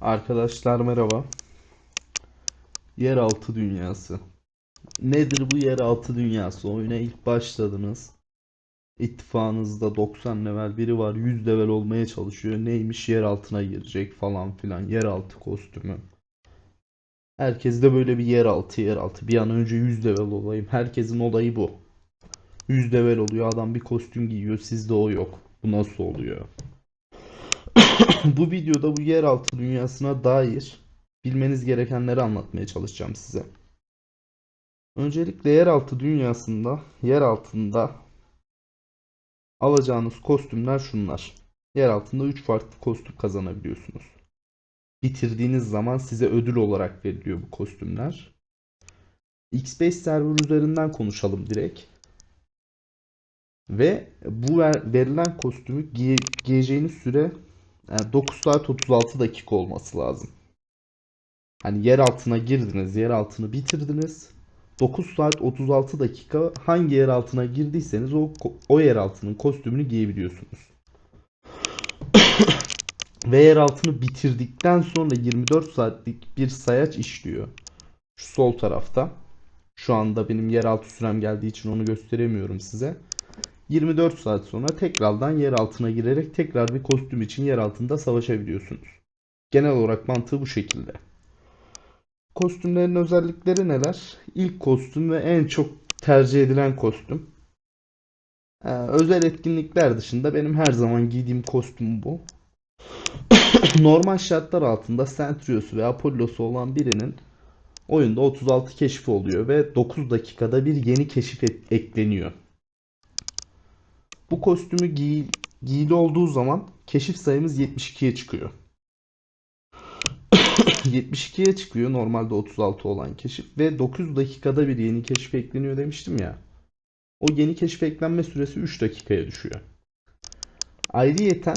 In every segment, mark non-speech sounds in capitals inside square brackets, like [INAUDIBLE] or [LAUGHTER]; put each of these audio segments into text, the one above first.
Arkadaşlar merhaba. Yeraltı dünyası. Nedir bu yeraltı dünyası? Oyuna ilk başladınız. İttifakınızda 90 level biri var. 100 level olmaya çalışıyor. Neymiş yer altına girecek falan filan. Yeraltı kostümü. Herkes de böyle bir yeraltı yeraltı. Bir an önce 100 level olayım. Herkesin olayı bu. 100 level oluyor. Adam bir kostüm giyiyor. Sizde o yok. Bu nasıl oluyor? [COUGHS] Bu videoda bu yeraltı dünyasına dair bilmeniz gerekenleri anlatmaya çalışacağım size. Öncelikle yeraltı dünyasında yer altında alacağınız kostümler şunlar. Yer altında 3 farklı kostüm kazanabiliyorsunuz. Bitirdiğiniz zaman size ödül olarak veriliyor bu kostümler. X5 server üzerinden konuşalım direkt. Ve bu ver- verilen kostümü giye- giyeceğiniz süre yani 9 saat 36 dakika olması lazım. Hani yer altına girdiniz, yer altını bitirdiniz. 9 saat 36 dakika hangi yer altına girdiyseniz o o yer altının kostümünü giyebiliyorsunuz. [COUGHS] Ve yer altını bitirdikten sonra 24 saatlik bir sayaç işliyor. Şu sol tarafta. Şu anda benim yeraltı sürem geldiği için onu gösteremiyorum size. 24 saat sonra tekrardan yer altına girerek tekrar bir kostüm için yer altında savaşabiliyorsunuz. Genel olarak mantığı bu şekilde. Kostümlerin özellikleri neler? İlk kostüm ve en çok tercih edilen kostüm. Ee, özel etkinlikler dışında benim her zaman giydiğim kostüm bu. [COUGHS] Normal şartlar altında Centrios'u ve Apollo'su olan birinin oyunda 36 keşfi oluyor ve 9 dakikada bir yeni keşif ekleniyor. Bu kostümü giy giyili olduğu zaman keşif sayımız 72'ye çıkıyor. [COUGHS] 72'ye çıkıyor normalde 36 olan keşif ve 9 dakikada bir yeni keşif ekleniyor demiştim ya. O yeni keşif eklenme süresi 3 dakikaya düşüyor. Ayrıyeten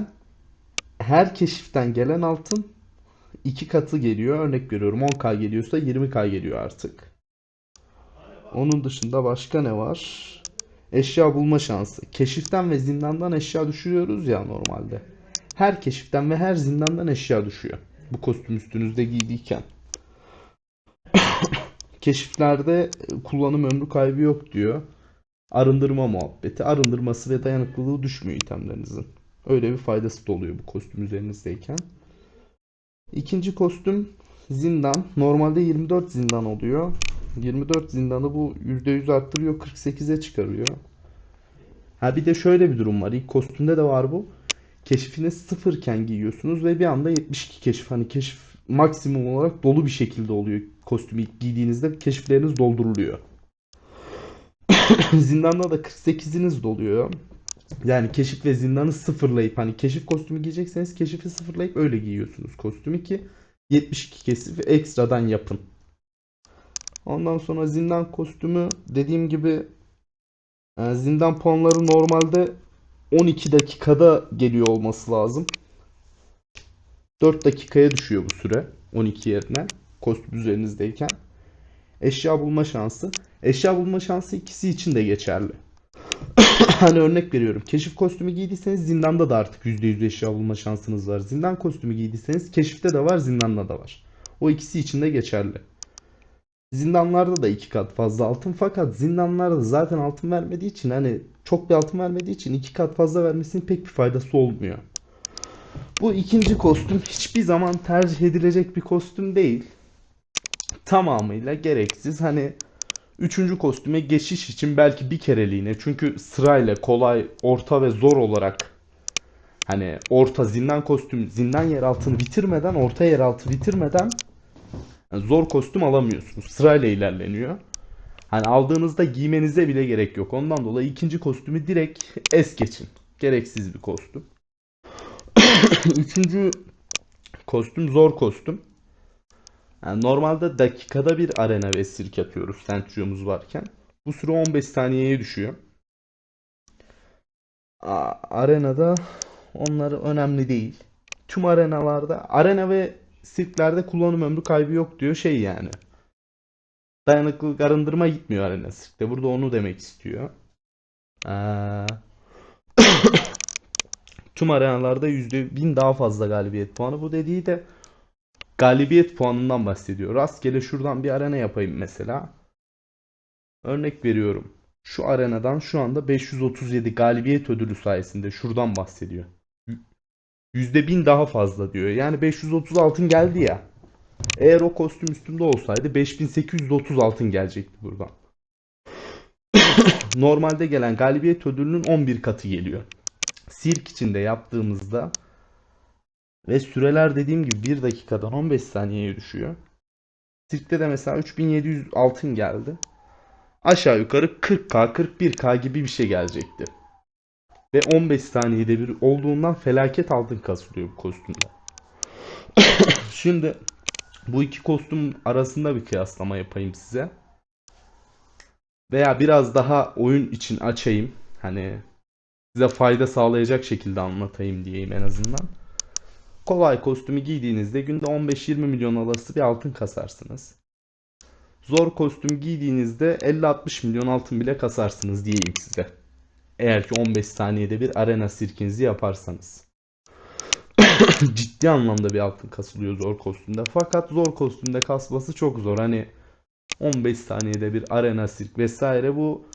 her keşiften gelen altın 2 katı geliyor. Örnek veriyorum 10k geliyorsa 20k geliyor artık. Onun dışında başka ne var? Eşya bulma şansı. Keşiften ve zindandan eşya düşürüyoruz ya normalde. Her keşiften ve her zindandan eşya düşüyor. Bu kostüm üstünüzde giydiyken. [COUGHS] Keşiflerde kullanım ömrü kaybı yok diyor. Arındırma muhabbeti. Arındırması ve dayanıklılığı düşmüyor itemlerinizin. Öyle bir faydası da oluyor bu kostüm üzerinizdeyken. İkinci kostüm zindan. Normalde 24 zindan oluyor. 24 zindanı bu %100 arttırıyor 48'e çıkarıyor. Ha bir de şöyle bir durum var. İlk kostümde de var bu. Keşfiniz sıfırken giyiyorsunuz ve bir anda 72 keşif. Hani keşif maksimum olarak dolu bir şekilde oluyor. Kostümü ilk giydiğinizde keşifleriniz dolduruluyor. [COUGHS] Zindanda da 48'iniz doluyor. Yani keşif ve zindanı sıfırlayıp hani keşif kostümü giyecekseniz keşifi sıfırlayıp öyle giyiyorsunuz kostümü ki 72 keşif ekstradan yapın. Ondan sonra zindan kostümü dediğim gibi e, zindan puanları normalde 12 dakikada geliyor olması lazım. 4 dakikaya düşüyor bu süre 12 yerine kostüm üzerinizdeyken. Eşya bulma şansı. Eşya bulma şansı ikisi için de geçerli. [COUGHS] Hani örnek veriyorum. Keşif kostümü giydiyseniz zindanda da artık %100 eşya bulma şansınız var. Zindan kostümü giydiyseniz keşifte de var, zindanda da var. O ikisi için de geçerli. Zindanlarda da iki kat fazla altın fakat zindanlarda zaten altın vermediği için hani çok bir altın vermediği için iki kat fazla vermesinin pek bir faydası olmuyor. Bu ikinci kostüm hiçbir zaman tercih edilecek bir kostüm değil. Tamamıyla gereksiz. Hani üçüncü kostüme geçiş için belki bir kereliğine çünkü sırayla kolay, orta ve zor olarak hani orta zindan kostüm, zindan yeraltını bitirmeden, orta yeraltı bitirmeden yani zor kostüm alamıyorsunuz. Sırayla ilerleniyor. Hani aldığınızda giymenize bile gerek yok. Ondan dolayı ikinci kostümü direkt es geçin. Gereksiz bir kostüm. [COUGHS] Üçüncü kostüm zor kostüm. Yani normalde dakikada bir arena ve sirk atıyoruz Centrio'muz varken. Bu süre 15 saniyeye düşüyor. A- arenada onları önemli değil. Tüm arenalarda arena ve sirklerde kullanım ömrü kaybı yok diyor şey yani. Dayanıklılık arındırma gitmiyor arena sirkte. Burada onu demek istiyor. Ee, [COUGHS] tüm arenalarda %1000 daha fazla galibiyet puanı. Bu dediği de galibiyet puanından bahsediyor. Rastgele şuradan bir arena yapayım mesela. Örnek veriyorum. Şu arenadan şu anda 537 galibiyet ödülü sayesinde şuradan bahsediyor. %1000 daha fazla diyor. Yani 530 altın geldi ya. Eğer o kostüm üstümde olsaydı 5830 altın gelecekti buradan. [COUGHS] Normalde gelen galibiyet ödülünün 11 katı geliyor. Sirk içinde yaptığımızda ve süreler dediğim gibi 1 dakikadan 15 saniyeye düşüyor. Sirkte de mesela 3700 altın geldi. Aşağı yukarı 40k 41k gibi bir şey gelecekti. Ve 15 saniyede bir olduğundan felaket altın kasılıyor bu kostümde. [LAUGHS] Şimdi bu iki kostüm arasında bir kıyaslama yapayım size. Veya biraz daha oyun için açayım. Hani size fayda sağlayacak şekilde anlatayım diyeyim en azından. Kolay kostümü giydiğinizde günde 15-20 milyon arası bir altın kasarsınız. Zor kostüm giydiğinizde 50-60 milyon altın bile kasarsınız diyeyim size. Eğer ki 15 saniyede bir arena sirkinizi yaparsanız. [COUGHS] Ciddi anlamda bir altın kasılıyor zor kostümde. Fakat zor kostümde kasması çok zor. Hani 15 saniyede bir arena sirk vesaire bu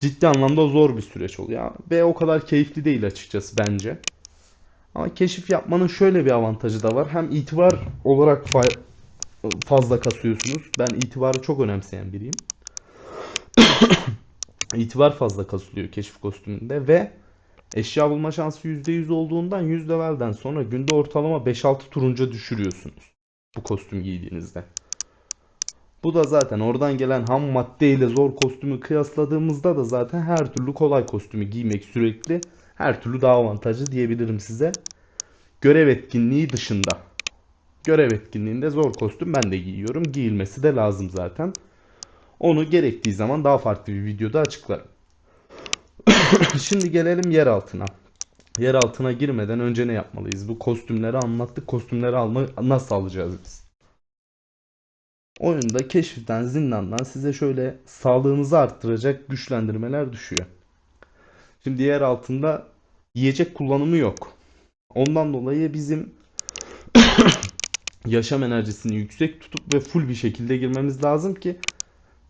ciddi anlamda zor bir süreç oluyor. Ve o kadar keyifli değil açıkçası bence. Ama keşif yapmanın şöyle bir avantajı da var. Hem itibar olarak fa- fazla kasıyorsunuz. Ben itibarı çok önemseyen biriyim. [COUGHS] İtibar fazla kasılıyor keşif kostümünde ve eşya bulma şansı %100 olduğundan 100 levelden sonra günde ortalama 5-6 turunca düşürüyorsunuz. Bu kostüm giydiğinizde. Bu da zaten oradan gelen ham madde ile zor kostümü kıyasladığımızda da zaten her türlü kolay kostümü giymek sürekli her türlü daha avantajlı diyebilirim size. Görev etkinliği dışında. Görev etkinliğinde zor kostüm ben de giyiyorum. Giyilmesi de lazım zaten. Onu gerektiği zaman daha farklı bir videoda açıklarım. [COUGHS] Şimdi gelelim yer altına. Yer altına girmeden önce ne yapmalıyız? Bu kostümleri anlattık. Kostümleri alma nasıl alacağız biz? Oyunda keşiften, zindandan size şöyle sağlığınızı arttıracak güçlendirmeler düşüyor. Şimdi yer altında yiyecek kullanımı yok. Ondan dolayı bizim [COUGHS] yaşam enerjisini yüksek tutup ve full bir şekilde girmemiz lazım ki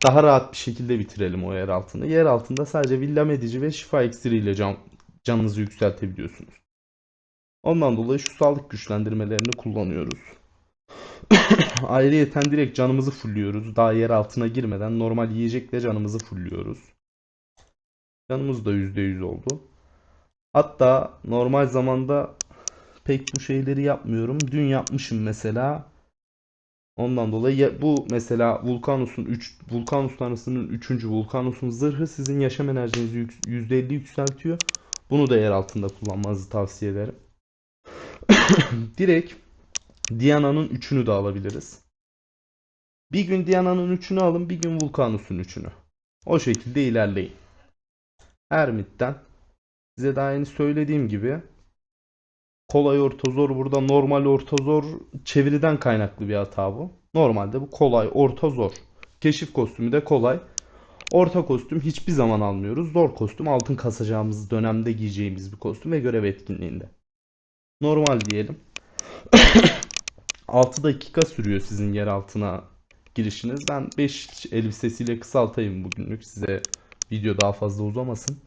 daha rahat bir şekilde bitirelim o yer altını. Yer altında sadece villam edici ve şifa iksiriyle can, canınızı yükseltebiliyorsunuz. Ondan dolayı şu sağlık güçlendirmelerini kullanıyoruz. [COUGHS] Ayrıyeten direkt canımızı fulluyoruz. Daha yer altına girmeden normal yiyecekle canımızı fulluyoruz. Canımız da %100 oldu. Hatta normal zamanda pek bu şeyleri yapmıyorum. Dün yapmışım mesela. Ondan dolayı ya- bu mesela Vulcanus'un 3 Vulcanus tanrısının 3. Vulcanus'un zırhı sizin yaşam enerjinizi yük- %50 yükseltiyor. Bunu da yer altında kullanmanızı tavsiye ederim. [COUGHS] Direkt Diana'nın 3'ünü de alabiliriz. Bir gün Diana'nın 3'ünü alın, bir gün Vulcanus'un 3'ünü. O şekilde ilerleyin. Hermit'ten size daha yeni söylediğim gibi kolay orta zor burada normal orta zor çeviriden kaynaklı bir hata bu. Normalde bu kolay orta zor. Keşif kostümü de kolay. Orta kostüm hiçbir zaman almıyoruz. Zor kostüm altın kasacağımız dönemde giyeceğimiz bir kostüm ve görev etkinliğinde. Normal diyelim. 6 dakika sürüyor sizin yer altına girişiniz. Ben 5 elbisesiyle kısaltayım bugünlük. Size video daha fazla uzamasın.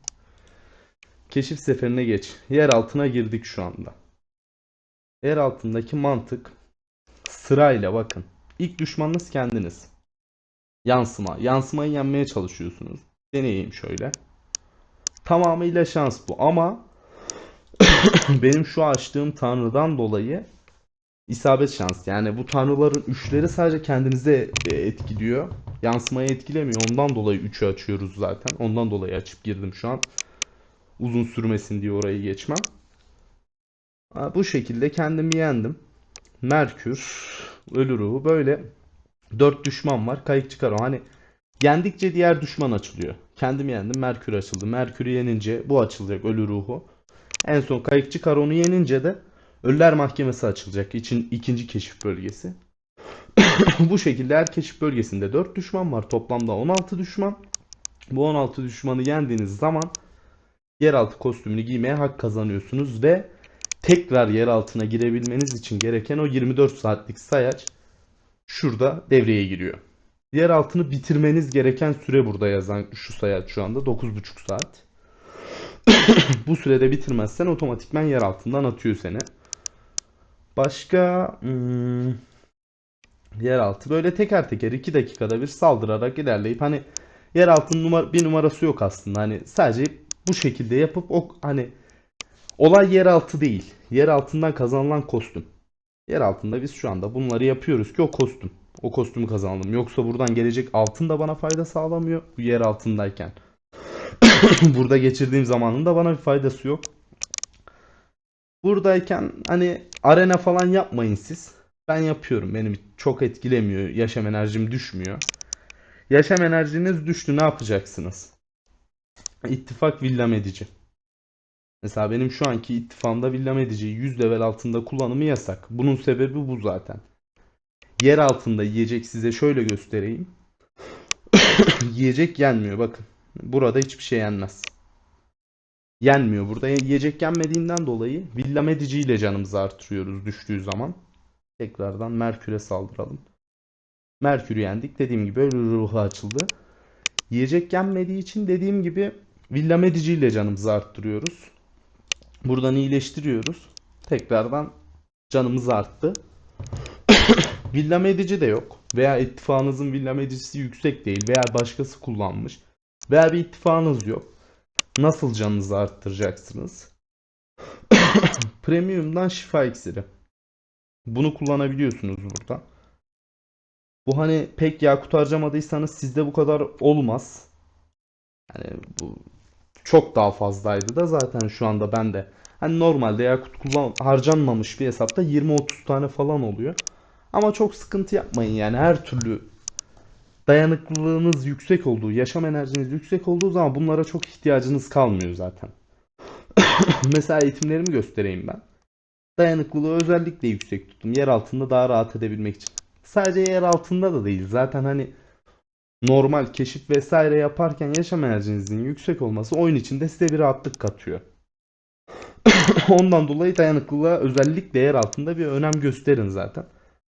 Keşif seferine geç. Yer altına girdik şu anda. Yer altındaki mantık sırayla bakın. İlk düşmanınız kendiniz. Yansıma. Yansımayı yenmeye çalışıyorsunuz. Deneyeyim şöyle. Tamamıyla şans bu ama [COUGHS] benim şu açtığım tanrıdan dolayı isabet şans. Yani bu tanrıların üçleri sadece kendinize e, etkiliyor. Yansımayı etkilemiyor. Ondan dolayı 3'ü açıyoruz zaten. Ondan dolayı açıp girdim şu an. Uzun sürmesin diye orayı geçmem. Bu şekilde kendimi yendim. Merkür, ölü ruhu böyle dört düşman var. Kayık çıkar. Hani yendikçe diğer düşman açılıyor. Kendimi yendim. Merkür açıldı. Merkür'ü yenince bu açılacak ölü ruhu. En son kayıkçı Karon'u yenince de Ölüler Mahkemesi açılacak. için ikinci keşif bölgesi. [COUGHS] Bu şekilde her keşif bölgesinde 4 düşman var. Toplamda 16 düşman. Bu 16 düşmanı yendiğiniz zaman yeraltı kostümünü giymeye hak kazanıyorsunuz ve tekrar yer altına girebilmeniz için gereken o 24 saatlik sayaç şurada devreye giriyor. Yer altını bitirmeniz gereken süre burada yazan şu sayaç şu anda 9,5 saat. [COUGHS] Bu sürede bitirmezsen otomatikman yer altından atıyor seni. Başka hmm, yeraltı böyle teker teker 2 dakikada bir saldırarak ilerleyip hani yeraltının numara, bir numarası yok aslında. Hani sadece bu şekilde yapıp o hani olay yeraltı değil. Yer altından kazanılan kostüm. Yer altında biz şu anda bunları yapıyoruz ki o kostüm. O kostümü kazanalım. Yoksa buradan gelecek altın da bana fayda sağlamıyor. Yer altındayken. [COUGHS] Burada geçirdiğim zamanın da bana bir faydası yok. Buradayken hani arena falan yapmayın siz. Ben yapıyorum. Beni çok etkilemiyor. Yaşam enerjim düşmüyor. Yaşam enerjiniz düştü. Ne yapacaksınız? İttifak villam edici. Mesela benim şu anki ittifamda villam edici 100 level altında kullanımı yasak. Bunun sebebi bu zaten. Yer altında yiyecek size şöyle göstereyim. [COUGHS] yiyecek yenmiyor bakın. Burada hiçbir şey yenmez. Yenmiyor. Burada yiyecek yenmediğinden dolayı villam ediciyle canımızı artırıyoruz düştüğü zaman. Tekrardan Merkür'e saldıralım. Merkür'ü yendik. Dediğim gibi ölü ruhu açıldı. Yiyecek yenmediği için dediğim gibi villam ediciyle canımızı arttırıyoruz. Buradan iyileştiriyoruz. Tekrardan canımız arttı. [COUGHS] villam edici de yok. Veya ittifakınızın villam edicisi yüksek değil. Veya başkası kullanmış. Veya bir ittifakınız yok. Nasıl canınızı arttıracaksınız? [COUGHS] Premium'dan şifa iksiri. Bunu kullanabiliyorsunuz burada. Bu hani pek yakut harcamadıysanız sizde bu kadar olmaz. Yani bu çok daha fazlaydı da zaten şu anda bende. Hani normalde yakut kullan harcanmamış bir hesapta 20-30 tane falan oluyor. Ama çok sıkıntı yapmayın yani her türlü dayanıklılığınız yüksek olduğu, yaşam enerjiniz yüksek olduğu zaman bunlara çok ihtiyacınız kalmıyor zaten. [COUGHS] Mesela eğitimlerimi göstereyim ben. Dayanıklılığı özellikle yüksek tuttum. Yer altında daha rahat edebilmek için. Sadece yer altında da değil. Zaten hani normal keşif vesaire yaparken yaşam enerjinizin yüksek olması oyun içinde size bir rahatlık katıyor. [COUGHS] Ondan dolayı dayanıklılığa özellikle yer altında bir önem gösterin zaten.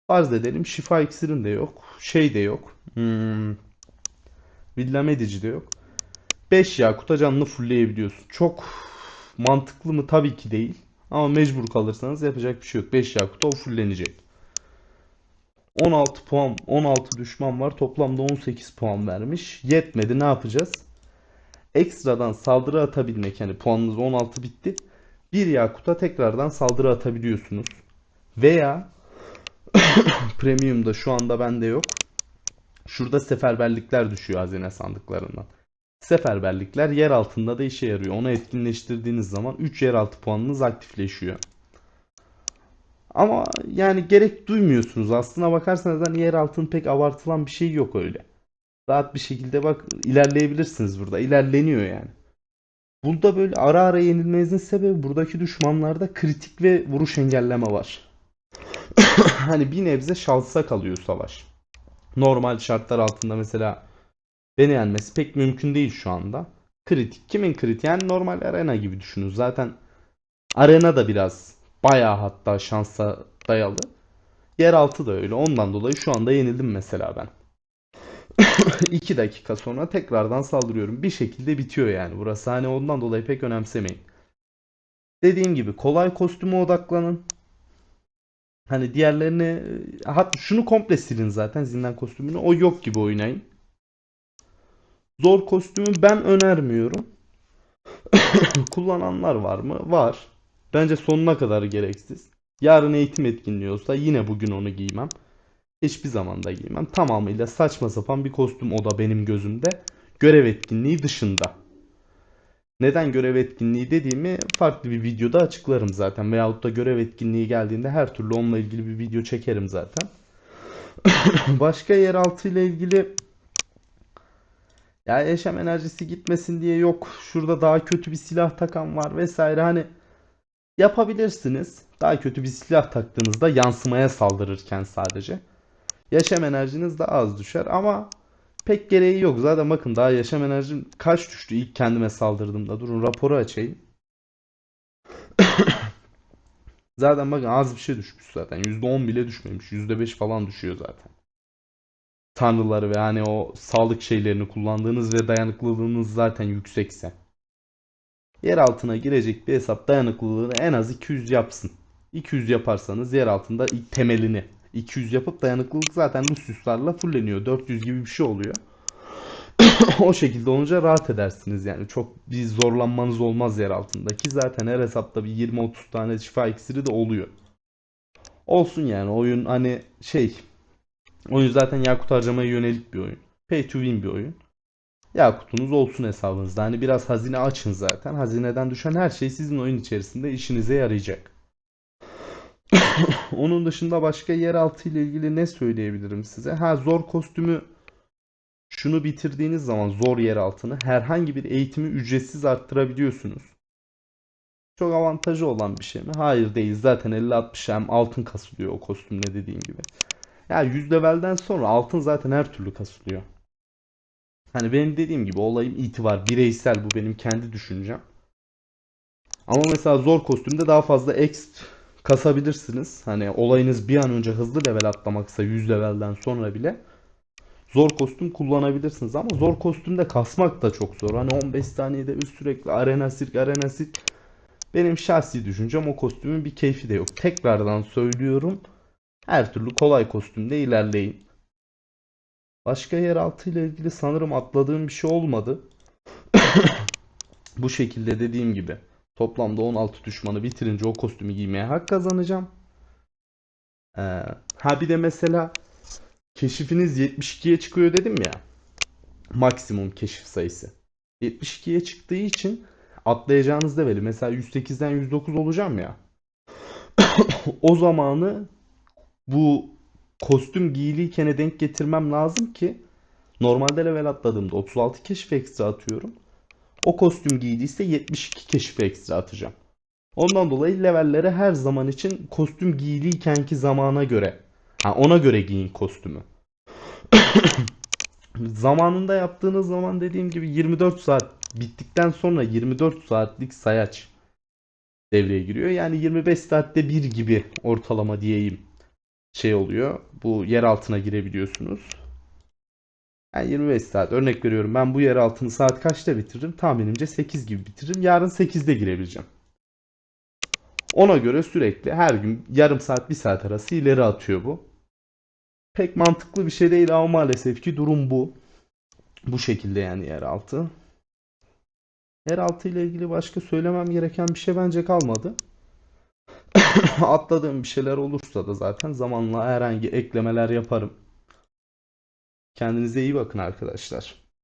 Farz edelim şifa iksirin de yok. Şey de yok. Hmm, villam edici de yok. 5 yakuta canını fullleyebiliyorsun. Çok mantıklı mı? Tabii ki değil. Ama mecbur kalırsanız yapacak bir şey yok. 5 yakuta o fullenecek. 16 puan, 16 düşman var. Toplamda 18 puan vermiş. Yetmedi. Ne yapacağız? Ekstradan saldırı atabilmek yani puanınız 16 bitti. Bir yakuta tekrardan saldırı atabiliyorsunuz. Veya [COUGHS] Premium'da şu anda bende yok. Şurada seferberlikler düşüyor hazine sandıklarından. Seferberlikler yer altında da işe yarıyor. Onu etkinleştirdiğiniz zaman 3 yeraltı puanınız aktifleşiyor. Ama yani gerek duymuyorsunuz. Aslına bakarsanız hani yer altının pek abartılan bir şey yok öyle. Rahat bir şekilde bak ilerleyebilirsiniz burada. İlerleniyor yani. Burada böyle ara ara yenilmenizin sebebi buradaki düşmanlarda kritik ve vuruş engelleme var. [COUGHS] hani bir nebze şansa kalıyor savaş. Normal şartlar altında mesela beni yenmesi pek mümkün değil şu anda. Kritik. Kimin kritik? Yani normal arena gibi düşünün. Zaten arena da biraz bayağı hatta şansa dayalı. Yeraltı da öyle. Ondan dolayı şu anda yenildim mesela ben. [COUGHS] 2 dakika sonra tekrardan saldırıyorum. Bir şekilde bitiyor yani burası. Hani ondan dolayı pek önemsemeyin. Dediğim gibi kolay kostüme odaklanın. Hani diğerlerini hatta şunu komple silin zaten zindan kostümünü. O yok gibi oynayın. Zor kostümü ben önermiyorum. [COUGHS] Kullananlar var mı? Var. Bence sonuna kadar gereksiz. Yarın eğitim etkinliği olsa yine bugün onu giymem. Hiçbir zaman da giymem. Tamamıyla saçma sapan bir kostüm o da benim gözümde. Görev etkinliği dışında. Neden görev etkinliği dediğimi farklı bir videoda açıklarım zaten. Veyahut da görev etkinliği geldiğinde her türlü onunla ilgili bir video çekerim zaten. [COUGHS] Başka yeraltı ile ilgili ya yaşam enerjisi gitmesin diye yok. Şurada daha kötü bir silah takan var vesaire hani yapabilirsiniz. Daha kötü bir silah taktığınızda yansımaya saldırırken sadece. Yaşam enerjiniz daha az düşer ama pek gereği yok. Zaten bakın daha yaşam enerjim kaç düştü ilk kendime saldırdığımda. Durun raporu açayım. [COUGHS] Zaten bakın az bir şey düşmüş zaten. %10 bile düşmemiş. %5 falan düşüyor zaten. Tanrıları ve hani o sağlık şeylerini kullandığınız ve dayanıklılığınız zaten yüksekse. Yer altına girecek bir hesap dayanıklılığını en az 200 yapsın. 200 yaparsanız yer altında ilk temelini 200 yapıp dayanıklılık zaten Lucius'larla fulleniyor. 400 gibi bir şey oluyor. [COUGHS] o şekilde olunca rahat edersiniz yani. Çok bir zorlanmanız olmaz yer altında. Ki zaten her hesapta bir 20-30 tane şifa iksiri de oluyor. Olsun yani oyun hani şey oyun zaten yakut harcamaya yönelik bir oyun. Pay to win bir oyun. Yakutunuz olsun hesabınızda. Hani biraz hazine açın zaten. Hazineden düşen her şey sizin oyun içerisinde işinize yarayacak. [COUGHS] Onun dışında başka yeraltı ile ilgili ne söyleyebilirim size? Ha zor kostümü şunu bitirdiğiniz zaman zor yeraltını herhangi bir eğitimi ücretsiz arttırabiliyorsunuz. Çok avantajı olan bir şey mi? Hayır değil. Zaten 50-60 hem altın kasılıyor o kostümle dediğim gibi. Ya 100 levelden sonra altın zaten her türlü kasılıyor. Hani benim dediğim gibi olayım itibar. Bireysel bu benim kendi düşüncem. Ama mesela zor kostümde daha fazla exp kasabilirsiniz. Hani olayınız bir an önce hızlı level atlamaksa 100 levelden sonra bile zor kostüm kullanabilirsiniz. Ama zor kostümde kasmak da çok zor. Hani 15 saniyede üst sürekli arena sirk arena sirk. Benim şahsi düşüncem o kostümün bir keyfi de yok. Tekrardan söylüyorum. Her türlü kolay kostümde ilerleyin. Başka yeraltı ile ilgili sanırım atladığım bir şey olmadı. Bu şekilde dediğim gibi toplamda 16 düşmanı bitirince o kostümü giymeye hak kazanacağım. Ee, ha bir de mesela keşifiniz 72'ye çıkıyor dedim ya. Maksimum keşif sayısı. 72'ye çıktığı için atlayacağınız leveli mesela 108'den 109 olacağım ya. [COUGHS] o zamanı bu kostüm giyiliyken denk getirmem lazım ki normalde level atladığımda 36 keşif ekstra atıyorum. O kostüm giydiyse 72 keşif ekstra atacağım. Ondan dolayı levellere her zaman için kostüm giyiliykenki zamana göre ha ona göre giyin kostümü. [COUGHS] Zamanında yaptığınız zaman dediğim gibi 24 saat bittikten sonra 24 saatlik sayaç devreye giriyor. Yani 25 saatte bir gibi ortalama diyeyim şey oluyor. Bu yer altına girebiliyorsunuz. Yani 25 saat örnek veriyorum. Ben bu yer altını saat kaçta bitiririm? Tahminimce 8 gibi bitiririm. Yarın 8'de girebileceğim. Ona göre sürekli her gün yarım saat bir saat arası ileri atıyor bu. Pek mantıklı bir şey değil ama maalesef ki durum bu. Bu şekilde yani yeraltı. Yeraltı ile ilgili başka söylemem gereken bir şey bence kalmadı. [LAUGHS] Atladığım bir şeyler olursa da zaten zamanla herhangi eklemeler yaparım. Kendinize iyi bakın arkadaşlar.